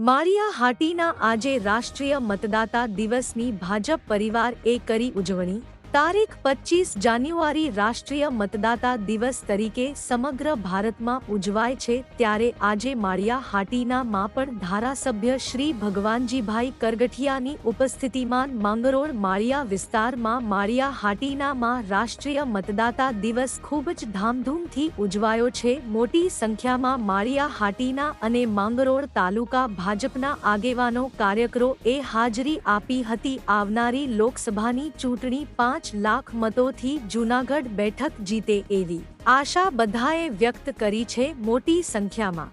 માળિયા હાટીના આજે રાષ્ટ્રીય મતદાતા દિવસની ભાજપ પરિવાર એ કરી ઉજવણી. તારીખ પચીસ જાન્યુઆરી રાષ્ટ્રીય મતદાતા દિવસ તરીકે સમગ્ર ભારતમાં ઉજવાય છે, ત્યારે આજે માળિયા હાટીના માં પણ ધારાસભ્ય શ્રી ભગવાનજીભાઈ કરગઠિયાની ઉપસ્થિતિમાં માંગરોળ માળિયા વિસ્તારમાં માળિયા હાટીના માં રાષ્ટ્રીય મતદાતા દિવસ ખૂબ જ ધામધૂમથી ઉજવાયો છે. મોટી સંખ્યામાં માળિયા હાટીના અને માંગરોળ તાલુકા ભાજપના આગેવાનો કાર્યકરો એ હાજરી આપી હતી. આવનારી લોકસભાની ચૂંટણી પાંચ લાખ મતોથી જૂનાગઢ બેઠક જીતે એવી આશા બધાએ વ્યક્ત કરી છે મોટી સંખ્યામાં.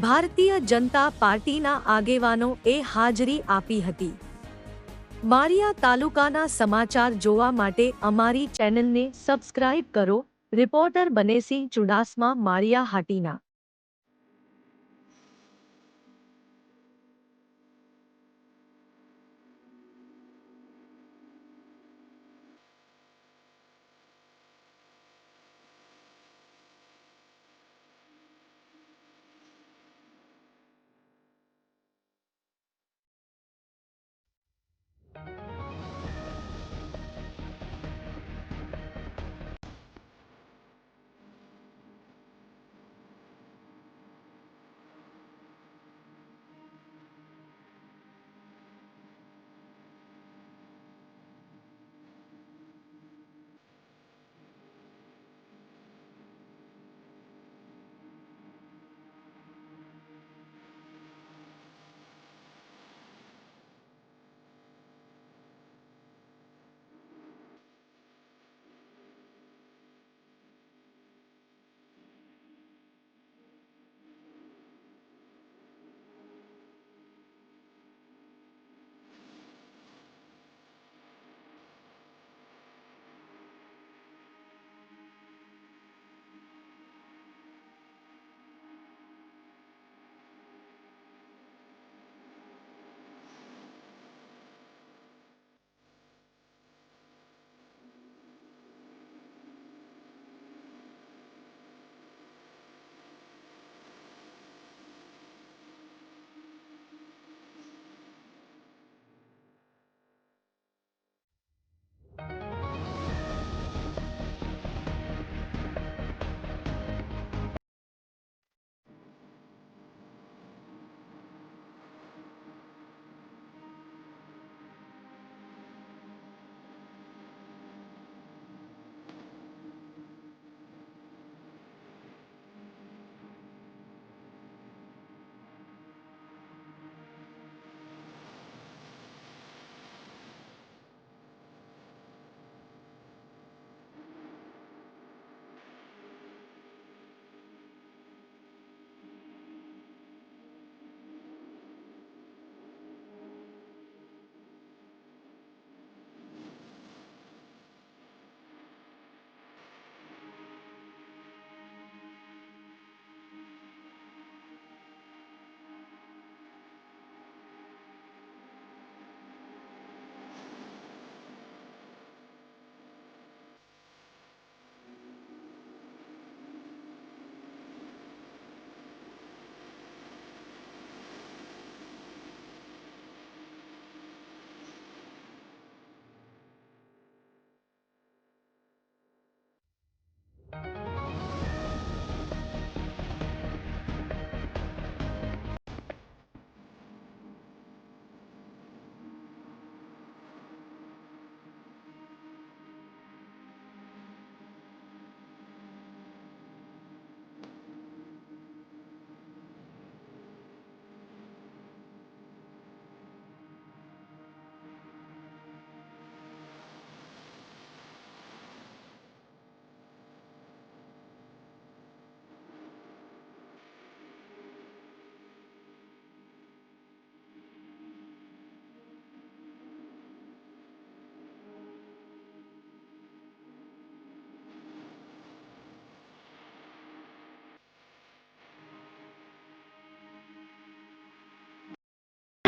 ભારતીય જનતા પાર્ટીના આગેવાનો એ હાજરી આપી હતી. મારિયા તાલુકાના સમાચાર જોવા માટે અમારી ચેનલને સબસ્ક્રાઇબ કરો, રિપોર્ટર બનેસિંહ ચુડાસમા મારિયા હાટીના.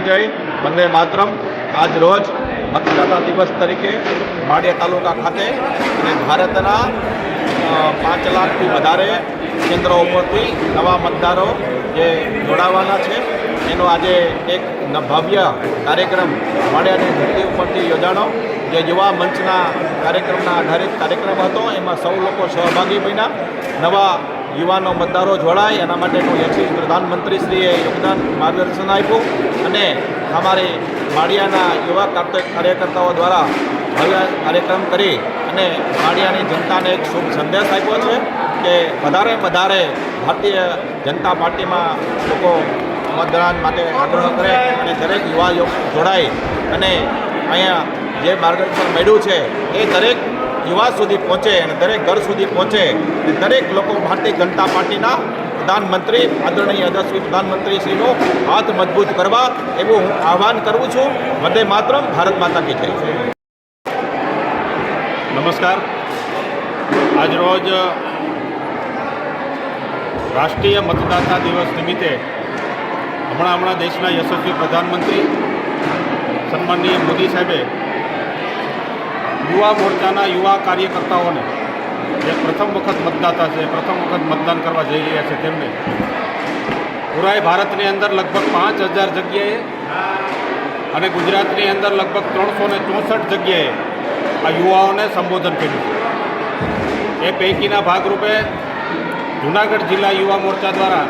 જય. વંદે માતરમ. આજ રોજ મતદાતા દિવસ તરીકે માળિયા તાલુકા ખાતે અને ભારતના પાંચ લાખથી વધારે કેન્દ્રો ઉપરથી નવા મતદારો જે જોડાવાના છે. એનો આજે એક ભવ્ય કાર્યક્રમ માળિયાની ધરતી ઉપરથી યોજાણો. જે યુવા મંચના કાર્યક્રમના આધારિત કાર્યક્રમ હતો. એમાં સૌ લોકો સહભાગી બન્યા. નવા યુવાનો મતદારો જોડાય. એના માટેનું યશસ્વી પ્રધાનમંત્રીશ્રીએ યોગદાન, માર્ગદર્શન આપ્યું. અને અમારી માળિયાના યુવા કાર્ય- કાર્યકર્તાઓ દ્વારા ભવ્ય કાર્યક્રમ કરી અને માળિયાની જનતાને એક શુભ સંદેશ આપ્યો છે કે વધારે વધારે ભારતીય જનતા પાર્ટીમાં લોકો મતદાન માટે આગ્રહ કરે અને દરેક યુવા જોડાય. અને અહીંયા જે માર્ગદર્શન મળ્યું છે, એ દરેક યુવા સુધી પહોંચે અને દરેક ઘર સુધી પહોંચે અને દરેક લોકો ભારતીય જનતા પાર્ટીના પ્રધાનમંત્રી, આદરણીય યશસ્વી પ્રધાનમંત્રીશ્રીનો હાથ મજબૂત કરવા એવું હું આહવાન કરું છું. વંદે માત્ર ભારત માતા કી જય. નમસ્કાર. આજરોજ રાષ્ટ્રીય મતદાતા દિવસ નિમિત્તે હમણાં હમણાં દેશના યશસ્વી પ્રધાનમંત્રી સન્માનીય મોદી સાહેબે યુવા મોરચાના યુવા કાર્યકર્તાઓને જે પ્રથમ વખત મતદાતા છે, પ્રથમ વખત મતદાન કરવા જઈ રહ્યા છે તેમને. પુરાય ભારતની અંદર લગભગ પાંચ હજાર જગ્યાએ અને ગુજરાતની અંદર લગભગ ત્રણસો ને ચોસઠ જગ્યાએ આ યુવાઓને સંબોધન કર્યું છે. એ પૈકીના ભાગરૂપે જુનાગઢ જિલ્લા યુવા મોરચા દ્વારા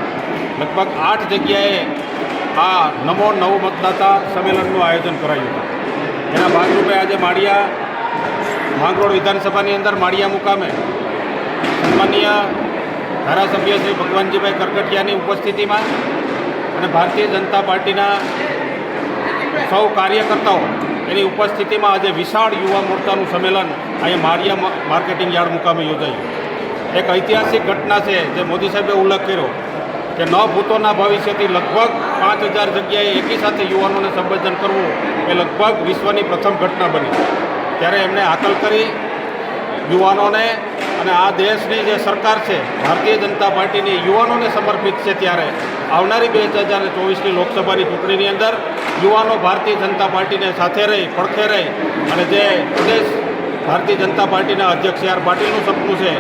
લગભગ આઠ જગ્યાએ આ નમો નવ મતદાતા સંમેલનનું આયોજન કરાયું હતું. એના ભાગરૂપે આજે માળિયા માંગરોળ વિધાનસભાની અંદર માળિયા મુકામે સન્માનીય ધારાસભ્ય શ્રી ભગવાનજીભાઈ કરકટિયાની ઉપસ્થિતિમાં અને ભારતીય જનતા પાર્ટીના સૌ કાર્યકર્તાઓ એની ઉપસ્થિતિમાં આજે વિશાળ યુવા મોરચાનું સંમેલન અહીંયા માળિયા માર્કેટિંગ યાર્ડ મુકામે યોજાયું. એક ઐતિહાસિક ઘટના છે જે મોદી સાહેબે ઉલ્લેખ કર્યો કે ન ભૂતોના ભવિષ્યથી લગભગ પાંચ હજાર જગ્યાએ એકી સાથે યુવાનોને સંબોધન કરવું એ લગભગ વિશ્વની પ્રથમ ઘટના બની. ત્યારે એમને હાકલ કરી યુવાનોને અને આ દેશની જે સરકાર છે, ભારતીય જનતા પાર્ટીની યુવાનોને સમર્પિત છે ત્યારે આવનારી બે હજાર ચોવીસની લોકસભાની ચૂંટણીની અંદર યુવાનો ભારતીય જનતા પાર્ટીને સાથે રહી, પડખે રહી અને જે પ્રદેશ ભારતીય જનતા પાર્ટીના અધ્યક્ષ આર પાટીલનું સપનું છે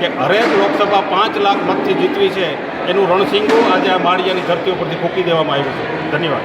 કે હરેક લોકસભા પાંચ લાખ મતથી જીતવી છે, એનું રણસિંગું આજે આ માળિયાની ધરતી ઉપરથી ફૂંકી દેવામાં આવ્યું છે. ધન્યવાદ.